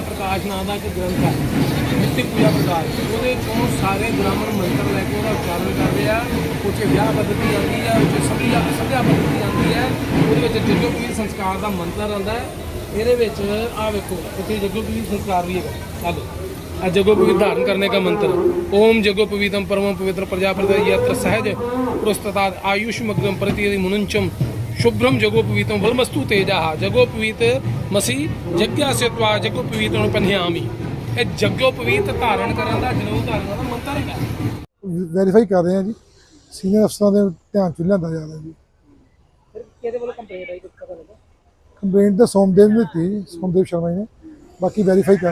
ਪ੍ਰਕਾਸ਼ ਨਾਂ ਦਾ ਇੱਕ ਗ੍ਰੰਥ ਹੈ ਨਿੱਤੀ ਪੂਜਾ ਪ੍ਰਕਾਸ਼ ਉਹਦੇ ਚੋਂ ਸਾਰੇ ਬ੍ਰਾਹਮਣ ਮੰਤਰ ਲੈ ਕੇ ਉਹਦਾ ਉਚਾਰਨ ਕਰਦੇ ਆ ਉੱਥੇ ਵਿਆਹ ਪੱਧਤੀ ਆਉਂਦੀ ਆ ਉੱਥੇ ਸੰਧਿਆ ਸੰਧਿਆ ਪੱਧਤੀ ਆਉਂਦੀ ਹੈ ਉਹਦੇ ਵਿੱਚ ਜਗੋਪਵੀਤ ਸੰਸਕਾਰ ਦਾ ਮੰਤਰ ਆਉਂਦਾ ਹੈ ਇਹਦੇ ਵਿੱਚ ਆ ਵੇਖੋ ਉੱਥੇ ਜਗੋਪਵੀਤ ਸੰਸਕਾਰ ਵੀ ਹੈ ਆਹ ਲਓ आ जगोपवीत धारण करने का मंत्र ओम जगोपवीतम परम पवित्र प्रजापति यत्र सहज पुरस्तात आयुष्मग्रम प्रति मुनुंचम శుభ్రం జగోపవీతం వల్మస్తు తేజ జగోపవీత మసి జగ్యాస్యత్వా జగోపవీతం పన్యామి ਇਹ ਜਗੋਪਵੀਤ ਧਾਰਨ ਕਰਨ ਦਾ ਜਨੂਨ ਧਾਰਨ ਦਾ ਮੰਤਰ ਹੈਗਾ ਵੈਰੀਫਾਈ ਕਰ ਰਹੇ ਆ ਜੀ ਸੀਨੀਅਰ ਅਫਸਰਾਂ ਦੇ ਧਿਆਨ ਚ ਲਿਆਂਦਾ ਜਾ ਰਿਹਾ ਜੀ ਕਿਹਦੇ ਵੱਲੋਂ ਕੰਪਲੇਂਟ ਆਈ ਕੁਝ ਪਤਾ ਲੱਗਾ ਕੰਪਲੇਂਟ ਤਾਂ ਸੋਮਦੇਵ ਨੇ ਦਿੱਤੀ ਸੋਮਦੇਵ ਸ਼ਰਮਾ ਜੀ ਨੇ ਬਾਕੀ ਵੈਰੀਫਾਈ ਕਰ